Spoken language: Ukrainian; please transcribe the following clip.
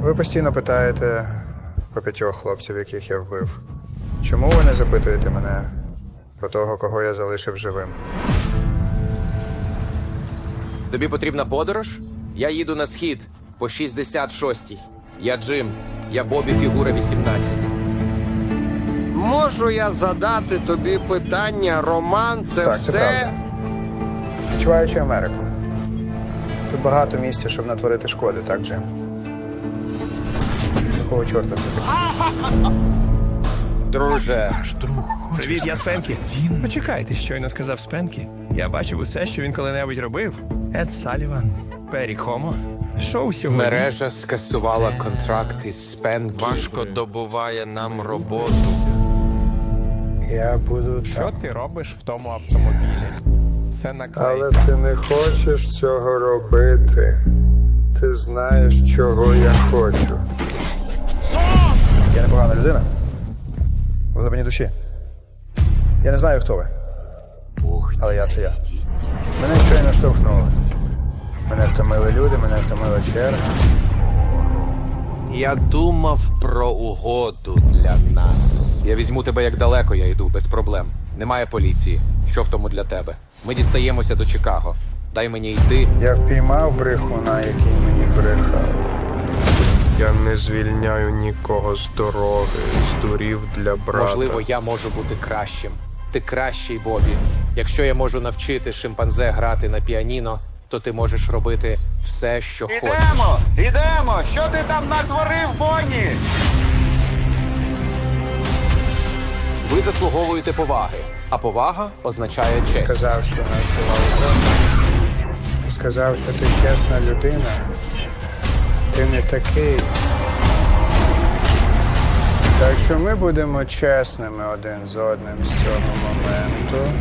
Ви постійно питаєте про п'ятьох хлопців, яких я вбив. Чому ви не запитуєте мене про того, кого я залишив живим? Тобі потрібна подорож? Я їду на схід по 66-й. Я Джим. Я Бобі фігура 18. Можу я задати тобі питання, Роман, це Так, це все. правда. Відчуваючи Америку. Тут багато місця, щоб натворити шкоди, так, Джим? Якого чорта це таке? Друже, Привіт, я Спенкі. Почекайте, щойно сказав Спенкі. Я бачив усе, що він коли-небудь робив. Ед Саліван, Пері Хомо. Шоу сьогодні. мережа скасувала контракт із Спенкі. Важко добуває нам роботу. Я буду Що там. ти робиш в тому автомобілі? Це наклейка. Але ти не хочеш цього робити. Ти знаєш, чого я хочу. Я непогана людина. В глибині душі. Я не знаю, хто ви. Але я це я. Мене щойно штовхнули. Мене втомили люди, мене втомила черга. Я думав про угоду для нас. Я візьму тебе як далеко, я йду, без проблем. Немає поліції. Що в тому для тебе? Ми дістаємося до Чикаго. Дай мені йти. Я впіймав брехуна, який мені брехав. Я не звільняю нікого з дороги, здурів для брата. Можливо, я можу бути кращим. Ти кращий, Бобі. Якщо я можу навчити шимпанзе грати на піаніно, то ти можеш робити все, що хочеш. Ідемо! Ідемо! Що ти там натворив, Бонні? Ви заслуговуєте поваги, а повага означає честь. Сказав, що нас була угода. Сказав, що ти чесна людина. Ти не такий. Так що ми будемо чесними один з одним з цього моменту.